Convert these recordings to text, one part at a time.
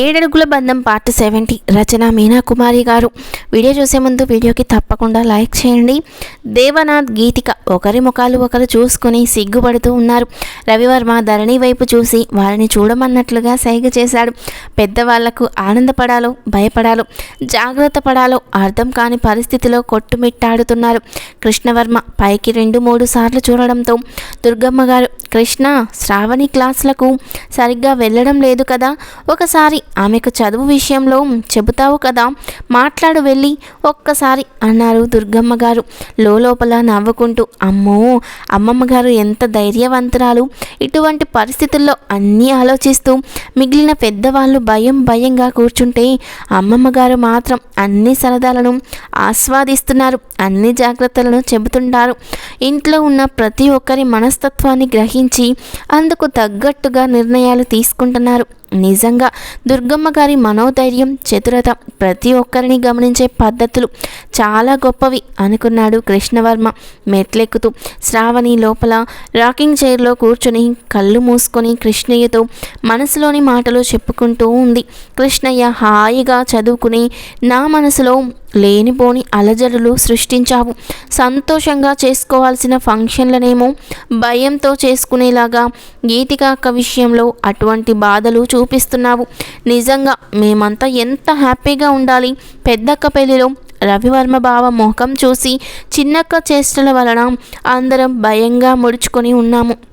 ఏడడుగుల బంధం part seventy Rachana Meena Kumari గారు. Video చూసే ముందు వీడియోకి తప్పకుండా లైక్ చేయండి. దేవనాథ్ గీతిక ఒకరి ముఖాలు ఒకరు చూసుకుని సిగ్గుపడుతూ ఉన్నారు. రవివర్మ ధరణి వైపు చూసి వారిని చూడమన్నట్లుగా సైగ చేశాడు. పెద్దవాళ్ళకు ఆనందపడాలో భయపడాలో జాగ్రత్త పడాలో అర్థం కాని పరిస్థితిలో కొట్టుమిట్టాడుతున్నారు. కృష్ణవర్మ పైకి రెండు మూడు సార్లు చూడడంతో దుర్గమ్మ గారు కృష్ణ శ్రావణి క్లాసులకు సరిగ్గా వెళ్ళడం లేదు కదా? ఒకసారి ఆమెకు చదువు విషయంలో చెబుతావు కదా మాట్లాడు వెళ్ళి ఒక్కసారి అన్నారు దుర్గమ్మ గారు. లోపల నవ్వుకుంటూ అమ్మో అమ్మమ్మ గారు ఎంత ధైర్యవంతురాలు. ఇటువంటి పరిస్థితుల్లో అన్నీ ఆలోచిస్తూ మిగిలిన పెద్దవాళ్ళు భయం భయంగా కూర్చుంటే అమ్మమ్మ గారు మాత్రం అన్ని సరదాలను ఆస్వాదిస్తున్నారు. అన్ని జాగ్రత్తలను చెబుతుంటారు. ఇంట్లో ఉన్న ప్రతి ఒక్కరి మనస్తత్వాన్ని గ్రహించి అందుకు తగ్గట్టుగా నిర్ణయాలు తీసుకుంటున్నారు. నిజంగా దుర్గమ్మ గారి మనోధైర్యం చతురత ప్రతి ఒక్కరిని గమనించే పద్ధతులు చాలా గొప్పవి అనుకున్నాడు కృష్ణవర్మ. మెట్లెక్కుతూ శ్రావణి లోపల రాకింగ్ చైర్లో కూర్చుని కళ్ళు మూసుకొని కృష్ణయ్యతో మనసులోని మాటలు చెప్పుకుంటూ ఉంది. కృష్ణయ్య హాయిగా చదువుకుని నా మనసులో లేనిపోని అలజడులు సృష్టించావు. సంతోషంగా చేసుకోవాల్సిన ఫంక్షన్లనేమో భయంతో చేసుకునేలాగా గీతికాక విషయంలో అటువంటి బాధలు చూపిస్తున్నావు. నిజంగా మేమంతా ఎంత హ్యాపీగా ఉండాలి. పెద్దక్క పెళ్ళిలో రవివర్మ బావ మొహం చూసి చిన్నక్క చేష్టల వలన అందరం భయంగా ముడుచుకొని ఉన్నాము.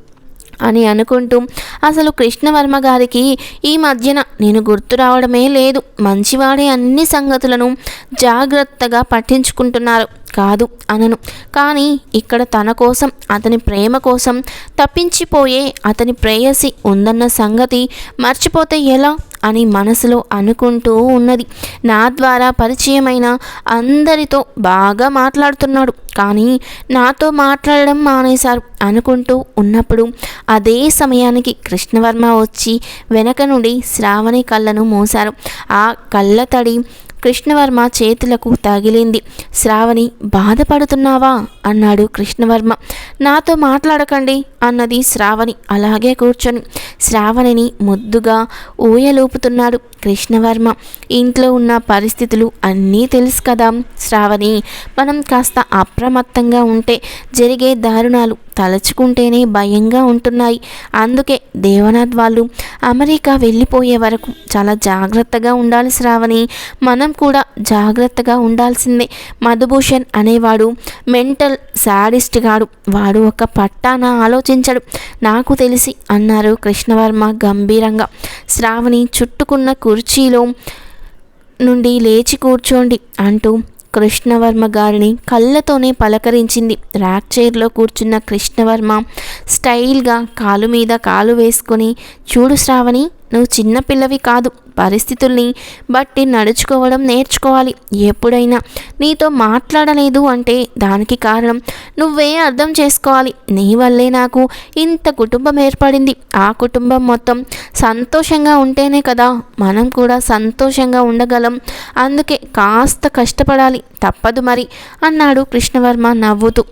అని అనుకుంటూ అసలు కృష్ణవర్మ గారికి ఈ మధ్యన నేను గుర్తు రావడమే లేదు. మంచివాడే అన్ని సంగతులను జాగ్రత్తగా పట్టించుకుంటున్నారు. కాదు అనను. కానీ ఇక్కడ తన కోసం అతని ప్రేమ కోసం తప్పించిపోయే అతని ప్రేయసి ఉందన్న సంగతి మర్చిపోతే ఎలా? అని మనసులో అనుకుంటూ ఉన్నది. నా ద్వారా పరిచయమైన అందరితో బాగా మాట్లాడుతున్నాడు. కానీ నాతో మాట్లాడడం మానేశారు అనుకుంటూ ఉన్నప్పుడు అదే సమయానికి కృష్ణవర్మ వచ్చి వెనక నుండి శ్రావణి కళ్ళను మోశారు. ఆ కళ్ళ తడి కృష్ణవర్మ చేతులకు తగిలింది. శ్రావణి బాధపడుతున్నావా? అన్నాడు కృష్ణవర్మ. నాతో మాట్లాడకండి అన్నది శ్రావణి. అలాగే కూర్చొని శ్రావణిని ముద్దుగా ఊయలూపుతున్నాడు కృష్ణవర్మ. ఇంట్లో ఉన్న పరిస్థితులు అన్నీ తెలుసు కదా శ్రావణి. మనం కాస్త అప్రమత్తంగా ఉంటే జరిగే దారుణాలు తలుచుకుంటేనే భయంగా ఉంటున్నాయి. అందుకే దేవనాథ్ వాళ్ళు అమెరికా వెళ్ళిపోయే వరకు చాలా జాగ్రత్తగా ఉండాలి శ్రావణి. మనం కూడా జాగ్రత్తగా ఉండాల్సిందే. మధుభూషణ్ అనేవాడు మెంటల్ శాడిస్ట్ గాడు. వాడు ఒక పట్టాన ఆలోచించడు. నాకు తెలిసి అన్నారు కృష్ణవర్మ గంభీరంగా. శ్రావణి చుట్టుకున్న కుర్చీలో నుండి లేచి కూర్చోండి అంటూ కృష్ణవర్మ గారిని కళ్ళతోనే పలకరించింది. ర్యాక్ చైర్లో కూర్చున్న కృష్ణవర్మ స్టైల్గా కాలు మీద కాలు వేసుకొని చూడు శ్రావణి నువ్వు చిన్నపిల్లవి కాదు పరిస్థితుల్ని బట్టి నడుచుకోవడం నేర్చుకోవాలి. ఎప్పుడైనా నీతో మాట్లాడలేదు అంటే దానికి కారణం నువ్వే అర్థం చేసుకోవాలి. నీ వల్లే నాకు ఇంత కుటుంబం ఏర్పడింది. ఆ కుటుంబం మొత్తం సంతోషంగా ఉంటేనే కదా మనం కూడా సంతోషంగా ఉండగలం. అందుకే కాస్త కష్టపడాలి. తప్పదు మరి అన్నాడు కృష్ణవర్మ నవ్వుతూ.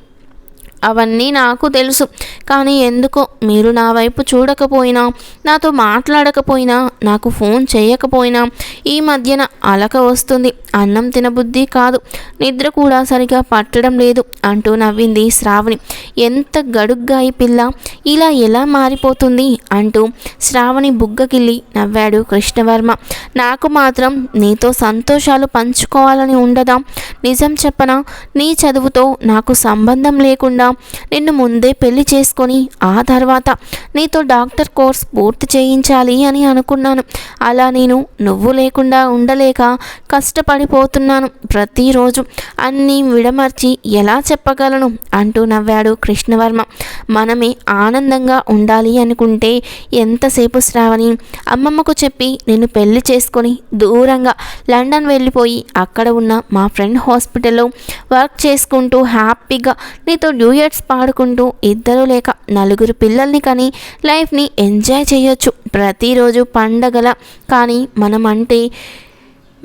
అవన్నీ నాకు తెలుసు. కానీ ఎందుకో మీరు నా వైపు చూడకపోయినా నాతో మాట్లాడకపోయినా నాకు ఫోన్ చేయకపోయినా ఈ మధ్యన అలక వస్తుంది. అన్నం తినబుద్ధి కాదు. నిద్ర కూడా సరిగా పట్టడం లేదు అంటూ నవ్వింది శ్రావణి. ఎంత గడుగ్గా ఈ పిల్ల? ఇలా ఎలా మారిపోతుంది? అంటూ శ్రావణి బుగ్గకిల్లి నవ్వాడు కృష్ణవర్మ. నాకు మాత్రం నీతో సంతోషాలు పంచుకోవాలని ఉండదా? నిజం చెప్పనా? నీ చదువుతో నాకు సంబంధం లేకుండా నిన్ను ముందే పెళ్ళి చేసుకొని ఆ తర్వాత నీతో డాక్టర్ కోర్స్ పూర్తి చేయించాలి అని అనుకున్నాను. అలా నేను నువ్వు లేకుండా ఉండలేక కష్టపడిపోతున్నాను. ప్రతిరోజు అన్నీ విడమర్చి ఎలా చెప్పగలను అంటూ నవ్వాడు కృష్ణవర్మ. మనమే ఆనందంగా ఉండాలి అనుకుంటే ఎంతసేపు శ్రావణి? అమ్మమ్మకు చెప్పి నేను పెళ్ళి చేసుకొని దూరంగా లండన్ వెళ్ళిపోయి అక్కడ ఉన్న మా ఫ్రెండ్ హాస్పిటల్లో వర్క్ చేసుకుంటూ హ్యాపీగా నీతో డ్యూయట్స్ పాడుకుంటూ ఇద్దరు లేక నలుగురు పిల్లల్ని కానీ లైఫ్ని ఎంజాయ్ చేయొచ్చు. ప్రతిరోజు పండగల కానీ మనం అంటే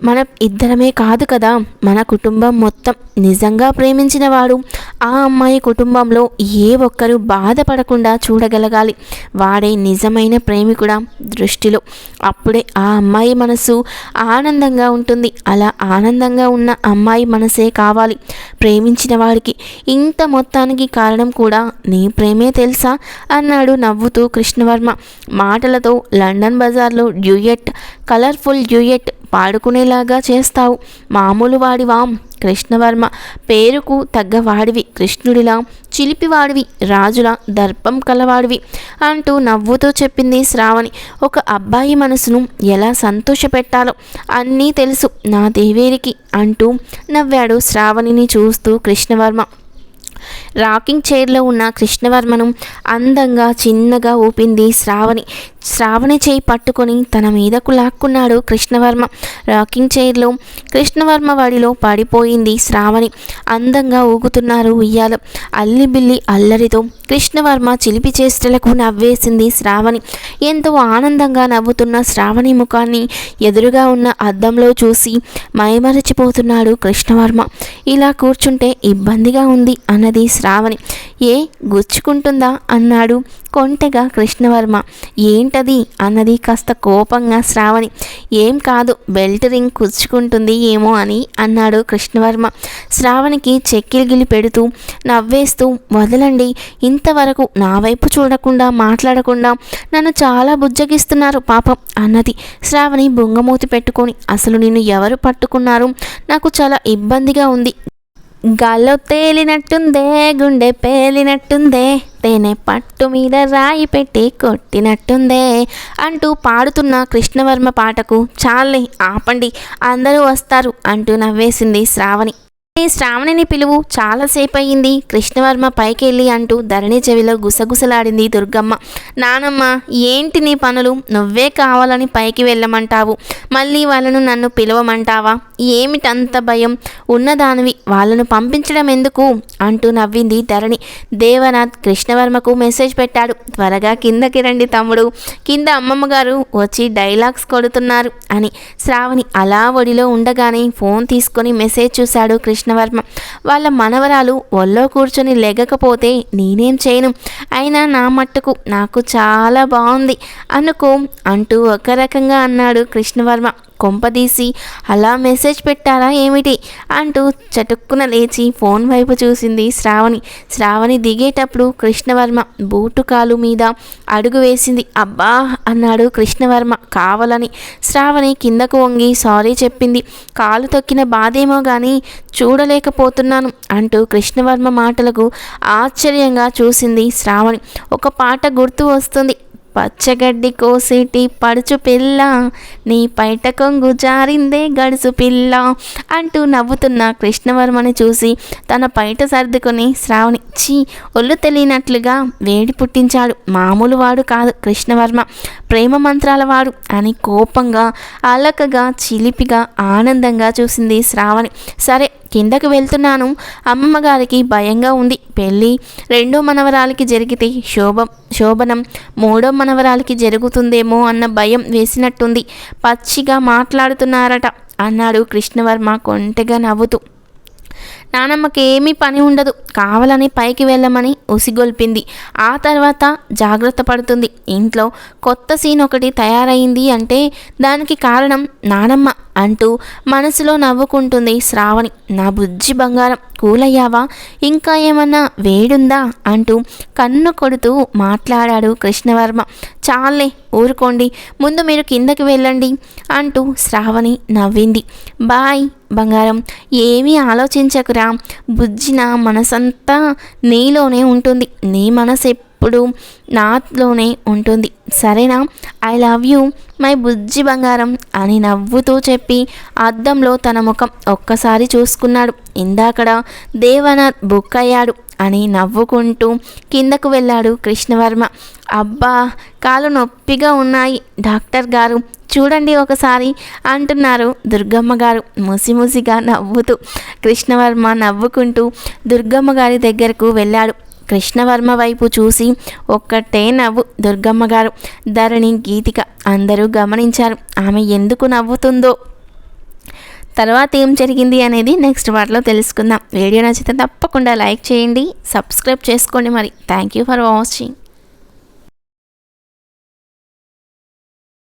మన ఇద్దరమే కాదు కదా. మన కుటుంబం మొత్తం నిజంగా ప్రేమించిన వాడు. ఆ అమ్మాయి కుటుంబంలో ఏ ఒక్కరు బాధపడకుండా చూడగలగాలి. వాడే నిజమైన ప్రేమికుడ? దృష్టిలో. అప్పుడే ఆ అమ్మాయి మనసు ఆనందంగా ఉంటుంది. అలా ఆనందంగా ఉన్న అమ్మాయి మనసే కావాలి. ప్రేమించిన వాడికి. ఇంత మొత్తానికి కారణం కూడా నీ ప్రేమే తెలుసా? అన్నాడు నవ్వుతూ కృష్ణవర్మ. మాటలతో లండన్ బజార్లో డ్యూయెట్ కలర్ఫుల్ డ్యూయెట్ పాడుకునేలాగా చేస్తావు. మామూలు వాడివాం. కృష్ణవర్మ. పేరుకు తగ్గవాడివి కృష్ణుడిలా చిలిపివాడివి రాజుల దర్పం కలవాడివి అంటూ నవ్వుతూ చెప్పింది శ్రావణి. ఒక అబ్బాయి మనసును ఎలా సంతోషపెట్టాలో అన్నీ తెలుసు. నా దేవేరికి అంటూ నవ్వాడు శ్రావణిని చూస్తూ కృష్ణవర్మ. రాకింగ్ చైర్లో ఉన్న కృష్ణవర్మను అందంగా చిన్నగా ఊపింది శ్రావణి. శ్రావణి చేయి పట్టుకొని తన మీదకు లాక్కున్నాడు కృష్ణవర్మ. రాకింగ్ చైర్లో కృష్ణవర్మ వాడిలో పడిపోయింది శ్రావణి. అందంగా ఊగుతున్నారు ఉయ్యాల. అల్లిబిల్లి అల్లరితో కృష్ణవర్మ చిలిపి చేష్టలకు నవ్వేసింది శ్రావణి. ఎంతో ఆనందంగా నవ్వుతున్న శ్రావణి ముఖాన్ని ఎదురుగా ఉన్న అద్దంలో చూసి మైమరచిపోతున్నాడు కృష్ణవర్మ. ఇలా కూర్చుంటే ఇబ్బందిగా ఉంది అన్నది శ్రావణి. ఏ గుచ్చుకుంటుందా? అన్నాడు కొంటెగా కృష్ణవర్మ. ఏంటది? అన్నది కాస్త కోపంగా శ్రావణి. ఏం కాదు బెల్ట్ రింగ్ కుచ్చుకుంటుంది ఏమో అని అన్నాడు కృష్ణవర్మ. శ్రావణికి చెక్కిలిగిలి పెడుతూ నవ్వేస్తూ వదలండి ఇంతవరకు నా వైపు చూడకుండా మాట్లాడకుండా నన్ను చాలా బుజ్జగిస్తున్నారు పాపం అన్నది. శ్రావణి బొంగమూతి పెట్టుకొని అసలు నిన్ను ఎవరు పట్టుకున్నారు? నాకు చాలా ఇబ్బందిగా ఉంది గాల్లో తేలినట్టుందే గుండె పేలినట్టుందే తేనె పట్టు మీద రాయి పెట్టి కొట్టినట్టుందే అంటూ పాడుతున్న కృష్ణవర్మ పాటకు చాలే ఆపండి అందరూ వస్తారు అంటూ నవ్వేసింది శ్రావణి. శ్రావణిని పిలువు? చాలాసేపు అయ్యింది కృష్ణవర్మ పైకి వెళ్ళి అంటూ ధరణి చెవిలో గుసగుసలాడింది దుర్గమ్మ. నానమ్మ ఏంటి నీ పనులు? నువ్వే కావాలని పైకి వెళ్ళమంటావు. మళ్ళీ వాళ్ళను నన్ను పిలవమంటావా? ఏమిటంత భయం? ఉన్నదానివి వాళ్ళను పంపించడం ఎందుకు అంటూ నవ్వింది ధరణి. దేవనాథ్ కృష్ణవర్మకు మెసేజ్ పెట్టాడు. త్వరగా కిందకి రండి తమ్ముడు. కింద అమ్మమ్మ గారు వచ్చి డైలాగ్స్ కొడుతున్నారు అని. శ్రావణి అలా ఒడిలో ఉండగానే ఫోన్ తీసుకొని మెసేజ్ చూశాడు కృష్ణవర్మ. వాళ్ళ మనవరాలు ఒళ్ళో కూర్చొని లెగకపోతే నేనేం చేయను. అయినా నా మట్టుకు నాకు చాలా బాగుంది అనుకో అంటూ ఒక రకంగా అన్నాడు కృష్ణవర్మ. కొంపదీసి అలా మెసేజ్ పెట్టారా ఏమిటి? అంటూ చటుక్కున లేచి ఫోన్ వైపు చూసింది శ్రావణి. శ్రావణి దిగేటప్పుడు కృష్ణవర్మ బూటు కాలు మీద అడుగు వేసింది. అబ్బా! అన్నాడు కృష్ణవర్మ కావాలని. శ్రావణి కిందకు వంగి సారీ చెప్పింది. కాలు తొక్కిన బాధేమో కానీ చూడలేకపోతున్నాను అంటూ కృష్ణవర్మ మాటలకు ఆశ్చర్యంగా చూసింది శ్రావణి. ఒక పాట గుర్తు వస్తుంది. పచ్చగడ్డి కోసేటి పడుచు పిల్ల నీ పైట కొంగు జారిందే గడుసు పిల్ల అంటూ నవ్వుతున్న కృష్ణవర్మని చూసి తన పైట సర్దుకుని శ్రావణి చీ ఒళ్ళు తెలియనట్లుగా వేడి పుట్టించాడు. మామూలు వాడు కాదు కృష్ణవర్మ. ప్రేమ మంత్రాల వాడు అని కోపంగా అలకగా చిలిపిగా ఆనందంగా చూసింది శ్రావణి. సరే కిందకు వెళ్తున్నాను. అమ్మమ్మ గారికి భయంగా ఉంది. పెళ్ళి రెండో మనవరాలకి జరిగితే శోభం శోభనం మూడో మనవరాలకి జరుగుతుందేమో అన్న భయం వేసినట్టుంది. పచ్చిగా మాట్లాడుతున్నారట అన్నాడు కృష్ణవర్మ కొంటెగా నవ్వుతూ. నానమ్మకి ఏమీ పని ఉండదు. కావాలని పైకి వెళ్ళమని ఉసిగొల్పింది. ఆ తర్వాత జాగ్రత్త పడుతుంది. ఇంట్లో కొత్త సీన్ ఒకటి తయారైంది అంటే దానికి కారణం నానమ్మ అంటూ మనసులో నవ్వుకుంటుంది శ్రావణి. నా బుజ్జి బంగారం కూలయ్యావా? ఇంకా ఏమన్నా వేడుందా? అంటూ కన్ను కొడుతూ మాట్లాడాడు కృష్ణవర్మ. చాలే ఊరుకోండి. ముందు మీరు కిందకి వెళ్ళండి అంటూ శ్రావణి నవ్వింది. బాయ్ బంగారం. ఏమీ ఆలోచించకురా. బుజ్జిన మనసంతా నీలోనే ఉంటుంది. నీ మనసు ఎప్పుడు నాలోనే ఉంటుంది. సరేనా? ఐ లవ్ యూ మై బుజ్జి బంగారం అని నవ్వుతూ చెప్పి అద్దంలో తన ముఖం ఒక్కసారి చూసుకున్నాడు. ఇందాకడ దేవనాథ్ బుక్ అయ్యాడు అని నవ్వుకుంటూ కిందకు వెళ్ళాడు కృష్ణవర్మ. అబ్బా కాలు నొప్పిగా ఉన్నాయి డాక్టర్ గారు. చూడండి ఒకసారి అంటున్నారు దుర్గమ్మ గారు ముసిముసిగా నవ్వుతూ. కృష్ణవర్మ నవ్వుకుంటూ దుర్గమ్మ గారి దగ్గరకు వెళ్ళాడు. కృష్ణవర్మ వైపు చూసి ఒక్కటే నవ్వు దుర్గమ్మ గారు. ధరణి గీతిక అందరూ గమనించారు. ఆమె ఎందుకు నవ్వుతుందో? తర్వాత ఏం జరిగింది అనేది నెక్స్ట్ వాటిలో తెలుసుకుందాం. వీడియో నచ్చితే తప్పకుండా లైక్ చేయండి సబ్స్క్రైబ్ చేసుకోండి మరి. Thank you for watching.